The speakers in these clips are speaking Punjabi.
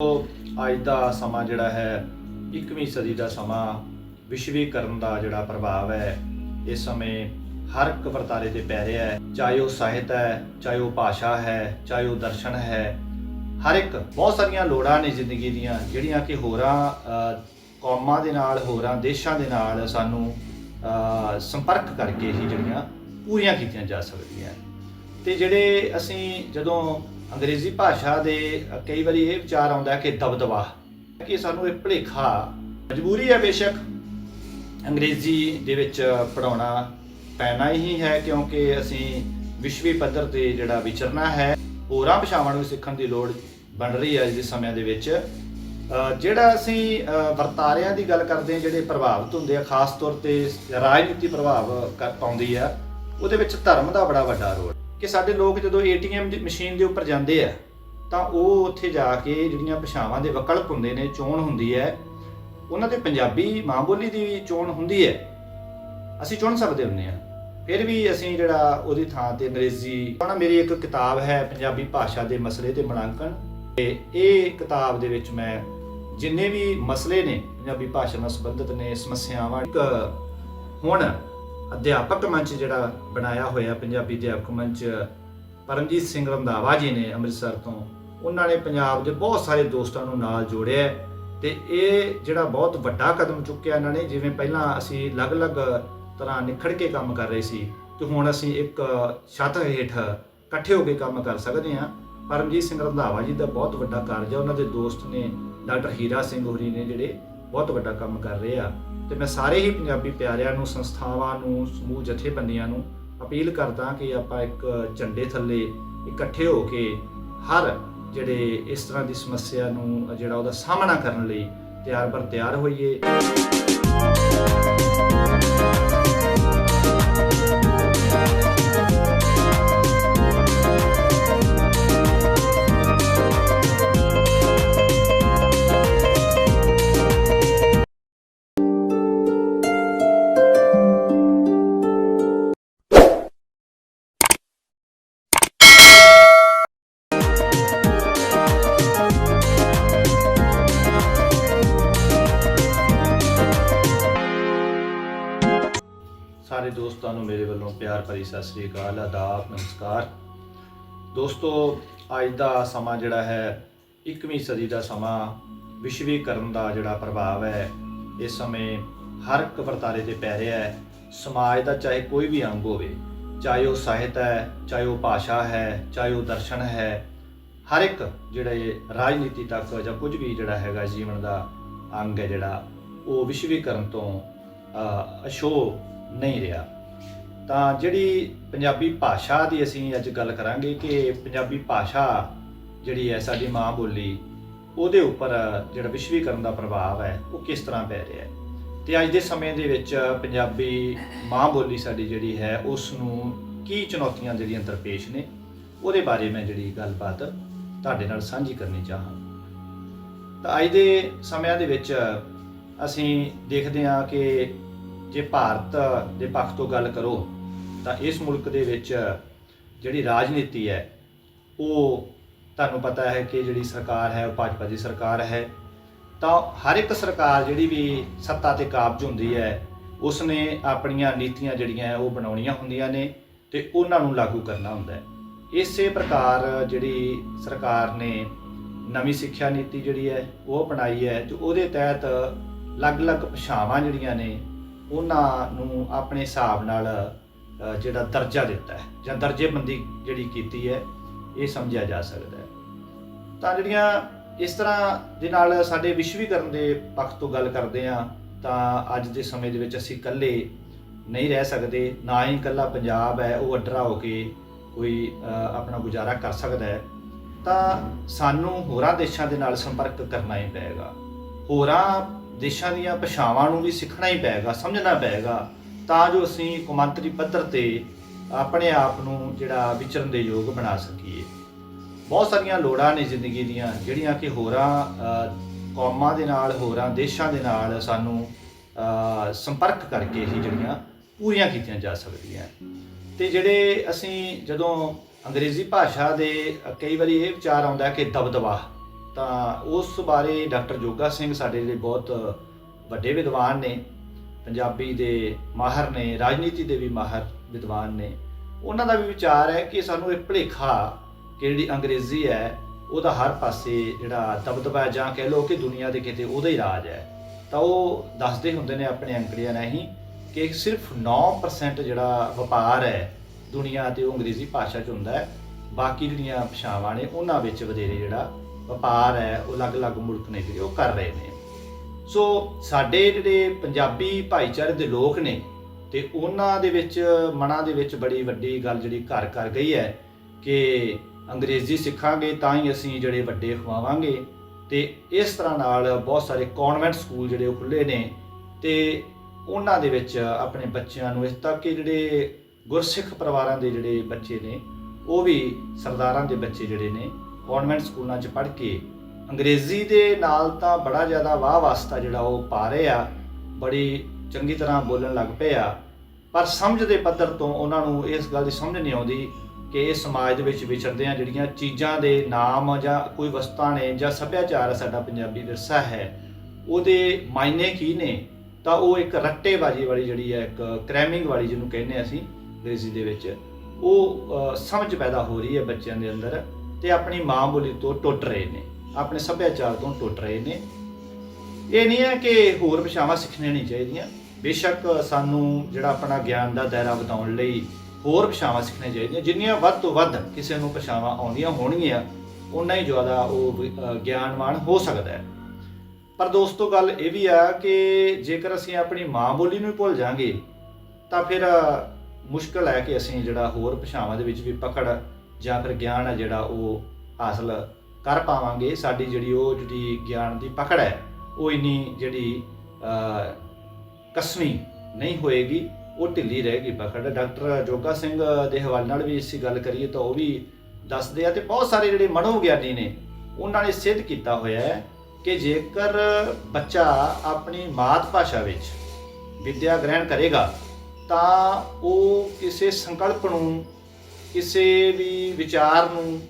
ਅੱਜ ਦਾ ਸਮਾਂ ਜਿਹੜਾ ਹੈ 21ਵੀਂ ਸਦੀ ਦਾ ਸਮਾਂ, ਵਿਸ਼ਵੀਕਰਨ ਦਾ ਜਿਹੜਾ ਪ੍ਰਭਾਵ ਹੈ, ਇਸ ਸਮੇਂ ਹਰ ਇੱਕ ਵਰਤਾਰੇ ਤੇ ਪੈ ਰਿਹਾ ਹੈ। ਚਾਹੇ ਉਹ ਸਾਹਿਤ ਹੈ, ਚਾਹੇ ਉਹ ਭਾਸ਼ਾ ਹੈ, ਚਾਹੇ ਉਹ ਦਰਸ਼ਨ ਹੈ, ਹਰ ਇੱਕ, ਬਹੁਤ ਸਾਰੀਆਂ ਲੋੜਾਂ ਨੇ ਜ਼ਿੰਦਗੀ ਦੀਆਂ, ਜਿਹੜੀਆਂ ਕਿ ਹੋਰਾਂ ਕੌਮਾਂ ਦੇ ਨਾਲ, ਹੋਰਾਂ ਦੇਸ਼ਾਂ ਦੇ ਨਾਲ ਸਾਨੂੰ ਸੰਪਰਕ ਕਰਕੇ ਹੀ ਜਿਹੜੀਆਂ ਪੂਰੀਆਂ ਕੀਤੀਆਂ ਜਾ ਸਕਦੀਆਂ ਤੇ ਜਿਹੜੇ ਅਸੀਂ ਜਦੋਂ ਅੰਗਰੇਜ਼ੀ ਭਾਸ਼ਾ ਦੇ ਕਈ ਵਾਰੀ ਇਹ ਵਿਚਾਰ ਆਉਂਦਾ ਕਿ ਦਬਦਬਾ। ਕਿ ਸਾਨੂੰ ਇਹ ਭਲੇਖਾ ਮਜਬੂਰੀ ਹੈ ਬੇਸ਼ੱਕ। ਅੰਗਰੇਜ਼ੀ ਦੇ ਵਿੱਚ ਪੜਾਉਣਾ ਪੈਣਾ ਹੀ ਹੈ ਕਿਉਂਕਿ ਅਸੀਂ ਵਿਸ਼ਵੀ ਪੱਧਰ ਤੇ ਜਿਹੜਾ ਵਿਚਰਨਾ ਹੈ, ਹੋਰਾਂ ਭਾਸ਼ਾਵਾਂ ਨੂੰ ਸਿੱਖਣ ਦੀ ਲੋੜ ਬਣ ਰਹੀ ਹੈ ਅੱਜ ਦੇ ਸਮਿਆਂ ਦੇ ਵਿੱਚ। ਜਿਹੜਾ ਅਸੀਂ ਵਰਤਾਰਿਆਂ ਦੀ ਗੱਲ ਕਰਦੇ ਹਾਂ, ਜਿਹੜੇ ਪ੍ਰਭਾਵਿਤ ਹੁੰਦੇ ਆ, ਖਾਸ ਤੌਰ ਤੇ ਰਾਜਨੀਤੀ ਪ੍ਰਭਾਵ ਕਰ ਪਾਉਂਦੀ ਆ, ਉਹਦੇ ਵਿੱਚ ਧਰਮ ਦਾ ਬੜਾ ਵੱਡਾ ਰੋਲ ਕਿ ਸਾਡੇ ਲੋਕ ਜਦੋਂ ਏਟੀਐਮ ਦੀ ਮਸ਼ੀਨ ਦੇ ਉੱਪਰ ਜਾਂਦੇ ਆ, ਤਾਂ ਉਹ ਉੱਥੇ ਜਾ ਕੇ ਜਿਹੜੀਆਂ ਭਾਸ਼ਾਵਾਂ ਦੇ ਵਿਕਲਪ ਹੁੰਦੇ ਨੇ, ਚੋਣ ਹੁੰਦੀ ਹੈ। ਉਹਨਾਂ 'ਤੇ ਪੰਜਾਬੀ ਮਾਂ ਬੋਲੀ ਦੀ ਚੋਣ ਹੁੰਦੀ ਹੈ। ਅਸੀਂ ਚੁਣ ਸਕਦੇ ਹੁੰਦੇ ਆ ਫਿਰ ਵੀ ਅਸੀਂ ਜਿਹੜਾ ਉਹਦੀ ਥਾਂ ਤੇ ਅੰਗਰੇਜ਼ੀ ਹੁਣ ਮੇਰੀ ਇੱਕ ਕਿਤਾਬ ਹੈ ਪੰਜਾਬੀ ਭਾਸ਼ਾ ਦੇ ਮਸਲੇ ਤੇ ਮੁਲਾਂਕਣ। ਤੇ ਇਹ ਕਿਤਾਬ ਦੇ ਵਿੱਚ ਮੈਂ ਜਿੰਨੇ ਵੀ ਮਸਲੇ ਨੇ, ਪੰਜਾਬੀ ਭਾਸ਼ਾ ਨਾਲ ਸੰਬੰਧਿਤ ਨੇ, ਸਮੱਸਿਆਵਾਂ ਹੁਣ ਅਧਿਆਪਕ ਮੰਚ ਜਿਹੜਾ ਬਣਾਇਆ ਹੋਇਆ ਪੰਜਾਬੀ ਅਧਿਆਪਕ ਮੰਚ, ਪਰਮਜੀਤ ਸਿੰਘ ਰੰਧਾਵਾ ਜੀ ਨੇ ਅੰਮ੍ਰਿਤਸਰ ਤੋਂ, ਉਹਨਾਂ ਨੇ ਪੰਜਾਬ ਦੇ ਬਹੁਤ ਸਾਰੇ ਦੋਸਤਾਂ ਨੂੰ ਨਾਲ ਜੋੜਿਆ ਹੈ ਤੇ ਇਹ ਜਿਹੜਾ ਬਹੁਤ ਵੱਡਾ ਕਦਮ ਚੁੱਕਿਆ ਇਹਨਾਂ ਨੇ, ਜਿਵੇਂ ਪਹਿਲਾਂ ਅਸੀਂ ਅਲੱਗ-ਅਲੱਗ ਤਰ੍ਹਾਂ ਨਿਖੜ ਕੇ ਕੰਮ ਕਰ ਰਹੇ ਸੀ ਤੇ ਹੁਣ ਅਸੀਂ ਇੱਕ ਛੱਤ ਹੇਠ ਇਕੱਠੇ ਹੋ ਕੇ ਕੰਮ ਕਰ ਸਕਦੇ ਹਾਂ। ਪਰਮਜੀਤ ਸਿੰਘ ਰੰਧਾਵਾ ਜੀ ਦਾ ਬਹੁਤ ਵੱਡਾ ਕਾਰਜ ਹੈ, ਉਹਨਾਂ ਦੇ ਦੋਸਤ ਨੇ ਡਾਕਟਰ ਹੀਰਾ ਸਿੰਘ ਹੋਰੀ ਨੇ ਜਿਹੜੇ ਬਹੁਤ ਵੱਡਾ ਕੰਮ ਕਰ ਰਹੇ ਆ। ਤੇ ਮੈਂ ਸਾਰੇ ਹੀ ਪੰਜਾਬੀ ਪਿਆਰਿਆਂ ਨੂੰ, ਸੰਸਥਾਵਾਂ ਨੂੰ, ਸਮੂਹ ਜਥੇਬੰਦੀਆਂ ਨੂੰ ਅਪੀਲ ਕਰਦਾ ਕਿ ਆਪਾਂ ਇੱਕ ਝੰਡੇ ਥੱਲੇ ਇਕੱਠੇ ਹੋ ਕੇ ਹਰ ਜਿਹੜੇ ਇਸ ਤਰ੍ਹਾਂ ਦੀ ਸਮੱਸਿਆ ਨੂੰ, ਜਿਹੜਾ ਉਹਦਾ ਸਾਹਮਣਾ ਕਰਨ ਲਈ ਤਿਆਰ ਬਰ ਤਿਆਰ ਹੋਈਏ। ਸਤਿ ਸ੍ਰੀ ਅਕਾਲ ਆਦਾਬ ਨਮਸਕਾਰ। ਦੋਸਤੋ ਅੱਜ ਦਾ ਸਮਾਂ ਜਿਹੜਾ ਹੈ 21ਵੀਂ ਸਦੀ ਦਾ ਸਮਾਂ ਵਿਸ਼ਵੀਕਰਨ ਦਾ ਜਿਹੜਾ ਪ੍ਰਭਾਵ ਹੈ ਇਸ ਸਮੇਂ ਹਰ ਇੱਕ ਵਰਤਾਰੇ ਤੇ ਪੈ ਰਿਹਾ ਹੈ। ਸਮਾਜ ਦਾ ਚਾਹੇ ਕੋਈ ਵੀ ਅੰਗ ਹੋਵੇ ਚਾਹੇ ਉਹ ਸਾਹਿਤ ਹੈ ਚਾਹੇ ਉਹ ਭਾਸ਼ਾ ਹੈ ਚਾਹੇ ਉਹ ਦਰਸ਼ਨ ਹੈ ਹਰ ਇੱਕ ਜਿਹੜਾ ਰਾਜਨੀਤੀ ਤੱਕ ਜਾਂ ਕੁਝ ਵੀ ਜਿਹੜਾ ਹੈਗਾ ਜੀਵਨ ਦਾ ਅੰਗ ਹੈ ਜਿਹੜਾ ਉਹ ਵਿਸ਼ਵੀਕਰਨ ਤੋਂ ਅ, ਨਹੀਂ ਰਿਹਾ। ਤਾਂ ਜਿਹੜੀ ਪੰਜਾਬੀ ਭਾਸ਼ਾ ਦੀ ਅਸੀਂ ਅੱਜ ਗੱਲ ਕਰਾਂਗੇ ਕਿ ਪੰਜਾਬੀ ਭਾਸ਼ਾ ਜਿਹੜੀ ਹੈ ਸਾਡੀ ਮਾਂ ਬੋਲੀ, ਉਹਦੇ ਉੱਪਰ ਜਿਹੜਾ ਵਿਸ਼ਵੀਕਰਨ ਦਾ ਪ੍ਰਭਾਵ ਹੈ, ਉਹ ਕਿਸ ਤਰ੍ਹਾਂ ਪੈ ਰਿਹਾ ਹੈ? ਤੇ ਅੱਜ ਦੇ ਸਮੇਂ ਦੇ ਵਿੱਚ ਪੰਜਾਬੀ ਮਾਂ ਬੋਲੀ ਸਾਡੀ ਜਿਹੜੀ ਹੈ ਉਸ ਨੂੰ ਕੀ ਚੁਣੌਤੀਆਂ ਜਿਹੜੀਆਂ ਦਰਪੇਸ਼ ਨੇ, ਉਹਦੇ ਬਾਰੇ ਮੈਂ ਜਿਹੜੀ ਗੱਲਬਾਤ ਤੁਹਾਡੇ ਨਾਲ ਸਾਂਝੀ ਕਰਨੀ ਚਾਹਾਂ। ਤਾਂ ਅੱਜ ਦੇ ਸਮਿਆਂ ਦੇ ਵਿੱਚ ਅਸੀਂ ਦੇਖਦੇ ਹਾਂ ਕਿ ਜੇ ਭਾਰਤ ਦੇ ਪੱਖ ਤੋਂ ਗੱਲ ਕਰੋ ਤਾਂ ਇਸ ਮੁਲਕ ਦੇ ਵਿੱਚ ਜਿਹੜੀ ਰਾਜਨੀਤੀ ਹੈ, ਉਹ ਤੁਹਾਨੂੰ ਪਤਾ ਹੈ ਕਿ ਜਿਹੜੀ ਸਰਕਾਰ ਹੈ, ਉਹ ਭਾਜਪਾ ਦੀ ਸਰਕਾਰ ਹੈ। ਤਾਂ ਹਰ ਇੱਕ ਸਰਕਾਰ ਜਿਹੜੀ ਵੀ ਸੱਤਾ ਤੇ ਕਾਬਜ ਹੁੰਦੀ ਹੈ ਉਸ ਨੇ ਆਪਣੀਆਂ ਨੀਤੀਆਂ ਜਿਹੜੀਆਂ ਉਹ ਬਣਾਉਣੀਆਂ ਹੁੰਦੀਆਂ ਨੇ ਤੇ ਉਹਨਾਂ ਨੂੰ ਲਾਗੂ ਕਰਨਾ ਹੁੰਦਾ ਹੈ। ਇਸੇ ਪ੍ਰਕਾਰ ਜਿਹੜੀ ਸਰਕਾਰ ਨੇ ਨਵੀਂ ਸਿੱਖਿਆ ਨੀਤੀ ਜਿਹੜੀ ਹੈ, ਉਹ ਬਣਾਈ ਹੈ ਤੇ ਉਹਦੇ ਤਹਿਤ ਅਲੱਗ-ਅਲੱਗ ਭਾਸ਼ਾਵਾਂ ਜਿਹੜੀਆਂ ਨੇ, ਉਹਨਾਂ ਨੂੰ ਆਪਣੇ ਹਿਸਾਬ ਨਾਲ ਜਿਹੜਾ ਦਰਜਾ ਦਿੱਤਾ ਹੈ ਜਾਂ ਦਰਜੇਬੰਦੀ ਜਿਹੜੀ ਕੀਤੀ ਹੈ, ਇਹ ਸਮਝਿਆ ਜਾ ਸਕਦਾ ਹੈ। ਤਾਂ ਜਿਹੜੀਆਂ ਇਸ ਤਰ੍ਹਾਂ ਦੇ ਨਾਲ ਸਾਡੇ ਵਿਸ਼ਵੀਕਰਨ ਦੇ ਪੱਖ ਤੋਂ ਗੱਲ ਕਰਦੇ ਆ ਤਾਂ ਅੱਜ ਦੇ ਸਮੇਂ ਦੇ ਵਿੱਚ ਅਸੀਂ ਇਕੱਲੇ ਨਹੀਂ ਰਹਿ ਸਕਦੇ, ਨਾ ਹੀ ਇਕੱਲਾ ਪੰਜਾਬ ਹੈ, ਉਹ ਅੱਡਰਾ ਹੋ ਕੇ ਕੋਈ ਆਪਣਾ ਗੁਜ਼ਾਰਾ ਕਰ ਸਕਦਾ ਹੈ। ਤਾਂ ਸਾਨੂੰ ਹੋਰਾਂ ਦੇਸ਼ਾਂ ਦੇ ਨਾਲ ਸੰਪਰਕ ਕਰਨਾ ਹੀ ਪਏਗਾ। ਹੋਰਾਂ ਦੇਸ਼ਾਂ ਦੀਆਂ ਭਾਸ਼ਾਵਾਂ ਨੂੰ ਵੀ ਸਿੱਖਣਾ ਹੀ ਪਏਗਾ, ਸਮਝਣਾ ਪਏਗਾ। ਤਾਂ ਜੋ ਅਸੀਂ ਕੌਮਾਂਤਰੀ ਪੱਧਰ ਤੇ ਆਪਣੇ ਆਪ ਨੂੰ ਜਿਹੜਾ ਵਿਚਰਨ ਦੇ ਯੋਗ ਬਣਾ ਸਕੀਏ। ਬਹੁਤ ਸਾਰੀਆਂ ਲੋੜਾਂ ਨੇ ਜ਼ਿੰਦਗੀ ਦੀਆਂ, ਜਿਹੜੀਆਂ ਕਿ ਹੋਰਾਂ ਕੌਮਾਂ ਦੇ ਨਾਲ, ਹੋਰਾਂ ਦੇਸ਼ਾਂ ਦੇ ਨਾਲ ਸਾਨੂੰ ਸੰਪਰਕ ਕਰਕੇ ਹੀ ਜਿਹੜੀਆਂ ਪੂਰੀਆਂ ਕੀਤੀਆਂ ਜਾ ਸਕਦੀਆਂ ਤੇ ਜਿਹੜੇ ਅਸੀਂ ਜਦੋਂ ਅੰਗਰੇਜ਼ੀ ਭਾਸ਼ਾ ਦੇ ਕਈ ਵਾਰੀ ਇਹ ਵਿਚਾਰ ਆਉਂਦਾ ਕਿ ਦਬਦਬਾ, ਤਾਂ ਉਸ ਬਾਰੇ ਡਾਕਟਰ ਜੋਗਾ ਸਿੰਘ ਸਾਡੇ ਲਈ ਬਹੁਤ ਵੱਡੇ ਵਿਦਵਾਨ ਨੇ ਪੰਜਾਬੀ ਦੇ ਮਾਹਰ ਨੇ, ਰਾਜਨੀਤੀ ਦੇ ਵੀ ਮਾਹਰ ਵਿਦਵਾਨ ਨੇ। ਉਹਨਾਂ ਦਾ ਵੀ ਵਿਚਾਰ ਹੈ ਕਿ ਸਾਨੂੰ ਇਹ ਭਲੇਖਾ ਕਿ ਜਿਹੜੀ ਅੰਗਰੇਜ਼ੀ ਹੈ, ਉਹਦਾ ਹਰ ਪਾਸੇ ਜਿਹੜਾ ਦਬਦਬਾ ਜਾਂ ਕਹਿ ਲਓ ਕਿ ਦੁਨੀਆ ਦੇ ਕਿਤੇ ਉਹਦਾ ਹੀ ਰਾਜ ਹੈ। ਤਾਂ ਉਹ ਦੱਸਦੇ ਹੁੰਦੇ ਨੇ ਆਪਣੇ ਅੰਕੜਿਆਂ ਰਾਹੀਂ ਕਿ ਸਿਰਫ 9% ਜਿਹੜਾ ਵਪਾਰ ਹੈ, ਦੁਨੀਆ ਤੇ ਉਹ ਅੰਗਰੇਜ਼ੀ ਭਾਸ਼ਾ 'ਚ ਹੁੰਦਾ ਹੈ। ਬਾਕੀ ਜਿਹੜੀਆਂ ਭਾਸ਼ਾਵਾਂ ਨੇ, ਉਹਨਾਂ ਵਿੱਚ ਵਧੇਰੇ ਜਿਹੜਾ ਵਪਾਰ ਹੈ, ਉਹ ਅਲੱਗ-ਅਲੱਗ ਮੁਲਕ ਨੇ ਜਿਹੜੇ ਉਹ ਕਰ ਰਹੇ ਨੇ। ਸੋ ਸਾਡੇ ਜਿਹੜੇ ਪੰਜਾਬੀ ਭਾਈਚਾਰੇ ਦੇ ਲੋਕ ਨੇ ਤੇ ਉਹਨਾਂ ਦੇ ਵਿੱਚ, ਮਨਾਂ ਦੇ ਵਿੱਚ ਬੜੀ ਵੱਡੀ ਗੱਲ ਜਿਹੜੀ ਘਰ ਕਰ ਗਈ ਹੈ ਕਿ ਅੰਗਰੇਜ਼ੀ ਸਿੱਖਾਂਗੇ ਤਾਂ ਹੀ ਅਸੀਂ ਜਿਹੜੇ ਵੱਡੇ ਖਵਾਵਾਂਗੇ। ਤੇ ਇਸ ਤਰ੍ਹਾਂ ਨਾਲ ਬਹੁਤ ਸਾਰੇ ਕਨਵੈਂਟ ਸਕੂਲ ਜਿਹੜੇ ਉਹ ਖੁੱਲੇ ਨੇ ਤੇ ਉਹਨਾਂ ਦੇ ਵਿੱਚ ਆਪਣੇ ਬੱਚਿਆਂ ਨੂੰ ਇਸ ਤੱਕ ਕਿ ਜਿਹੜੇ ਗੁਰਸਿੱਖ ਪਰਿਵਾਰਾਂ ਦੇ ਜਿਹੜੇ ਬੱਚੇ ਨੇ, ਉਹ ਵੀ ਸਰਦਾਰਾਂ ਦੇ ਬੱਚੇ ਜਿਹੜੇ ਨੇ ਕਨਵੈਂਟ ਸਕੂਲਾਂ 'ਚ ਪੜ੍ਹ ਕੇ ਅੰਗਰੇਜ਼ੀ ਦੇ ਨਾਲ ਤਾਂ ਬੜਾ ਜ਼ਿਆਦਾ ਵਾਹ ਵਾਸਤਾ ਜਿਹੜਾ ਉਹ ਪਾ ਰਹੇ ਆ, ਬੜੀ ਚੰਗੀ ਤਰ੍ਹਾਂ ਬੋਲਣ ਲੱਗ ਪਏ ਆ। ਪਰ ਸਮਝ ਦੇ ਪੱਧਰ ਤੋਂ ਉਹਨਾਂ ਨੂੰ ਇਸ ਗੱਲ ਦੀ ਸਮਝ ਨਹੀਂ ਆਉਂਦੀ ਕਿ ਇਹ ਸਮਾਜ ਦੇ ਵਿੱਚ ਵਿਚਰਦੇ ਆ, ਜਿਹੜੀਆਂ ਚੀਜ਼ਾਂ ਦੇ ਨਾਮ ਜਾਂ ਕੋਈ ਵਸਤਾਂ ਨੇ ਜਾਂ ਸੱਭਿਆਚਾਰ ਸਾਡਾ ਪੰਜਾਬੀ ਵਿਰਸਾ ਹੈ, ਉਹਦੇ ਮਾਇਨੇ ਕੀ ਨੇ? ਤਾਂ ਉਹ ਇੱਕ ਰੱਟੇਬਾਜੀ ਵਾਲੀ ਜਿਹੜੀ ਹੈ ਇੱਕ ਕ੍ਰੈਮਿੰਗ ਵਾਲੀ ਜਿਹਨੂੰ ਕਹਿੰਦੇ ਹਾਂ ਅਸੀਂ ਅੰਗਰੇਜ਼ੀ ਦੇ ਵਿੱਚ, ਉਹ ਸਮਝ ਪੈਦਾ ਹੋ ਰਹੀ ਹੈ ਬੱਚਿਆਂ ਦੇ ਅੰਦਰ ਤੇ ਆਪਣੀ ਮਾਂ ਬੋਲੀ ਤੋਂ ਟੁੱਟ ਰਹੇ ਨੇ। ਆਪਣੇ ਸੱਭਿਆਚਾਰ ਤੋਂ ਟੁੱਟ ਰਹੇ ਨੇ। ਇਹ ਨਹੀਂ ਹੈ ਕਿ ਹੋਰ ਭਾਸ਼ਾਵਾਂ ਸਿੱਖਣੀਆਂ ਨਹੀਂ ਚਾਹੀਦੀਆਂ। ਬੇਸ਼ੱਕ ਸਾਨੂੰ ਜਿਹੜਾ ਆਪਣਾ ਗਿਆਨ ਦਾ ਦਾਇਰਾ ਵਧਾਉਣ ਲਈ ਹੋਰ ਭਾਸ਼ਾਵਾਂ ਸਿੱਖਣੀਆਂ ਚਾਹੀਦੀਆਂ। ਜਿੰਨੀਆਂ ਵੱਧ ਤੋਂ ਵੱਧ ਕਿਸੇ ਨੂੰ ਭਾਸ਼ਾਵਾਂ ਆਉਂਦੀਆਂ ਹੋਣਗੀਆਂ ਉਨਾ ਹੀ ਜ਼ਿਆਦਾ ਉਹ ਗਿਆਨਵਾਨ ਹੋ ਸਕਦਾ ਹੈ। ਪਰ ਦੋਸਤੋ ਗੱਲ ਇਹ ਵੀ ਆ ਕਿ ਜੇਕਰ ਅਸੀਂ ਆਪਣੀ ਮਾਂ ਬੋਲੀ ਨੂੰ ਹੀ ਭੁੱਲ ਜਾਾਂਗੇ ਤਾਂ ਫਿਰ ਅ, ਮੁਸ਼ਕਲ ਹੈ ਕਿ ਅਸੀਂ ਜਿਹੜਾ ਹੋਰ ਭਾਸ਼ਾਵਾਂ ਦੇ ਵਿੱਚ ਵੀ ਪਕੜ ਜਾਂ ਫਿਰ ਗਿਆਨ ਹੈ ਜਿਹੜਾ ਉਹ ਹਾਸਲ ਕਰ ਪਾਵਾਂਗੇ, ਸਾਡੀ ਜਿਹੜੀ ਉਹ ਜਿਹੜੀ ਗਿਆਨ ਦੀ ਪਕੜ ਹੈ, ਉਹ ਇੰਨੀ ਜਿਹੜੀ ਕਸਮੀ ਨਹੀਂ ਹੋਏਗੀ, ਉਹ ਢਿੱਲੀ ਰਹੇਗੀ ਪਕੜ। ਡਾਕਟਰ ਜੋਗਾ ਸਿੰਘ ਦੇ ਹਵਾਲੇ ਨਾਲ ਵੀ ਇਸੀ ਗੱਲ ਕਰੀਏ ਤਾਂ ਉਹ ਵੀ ਦੱਸਦੇ ਆ ਤੇ ਬਹੁਤ ਸਾਰੇ ਜਿਹੜੇ ਮਨੋਵਿਗਿਆਨੀ ਨੇ, ਉਹਨਾਂ ਨੇ ਸਿੱਧ ਕੀਤਾ ਹੋਇਆ ਹੈ ਕਿ ਜੇਕਰ ਬੱਚਾ ਆਪਣੀ ਮਾਤ ਭਾਸ਼ਾ ਵਿੱਚ ਵਿਦਿਆ ਗ੍ਰਹਿਣ ਕਰੇਗਾ, ਤਾਂ ਉਹ ਕਿਸੇ ਸੰਕਲਪ ਨੂੰ, ਕਿਸੇ ਵੀ ਵਿਚਾਰ ਨੂੰ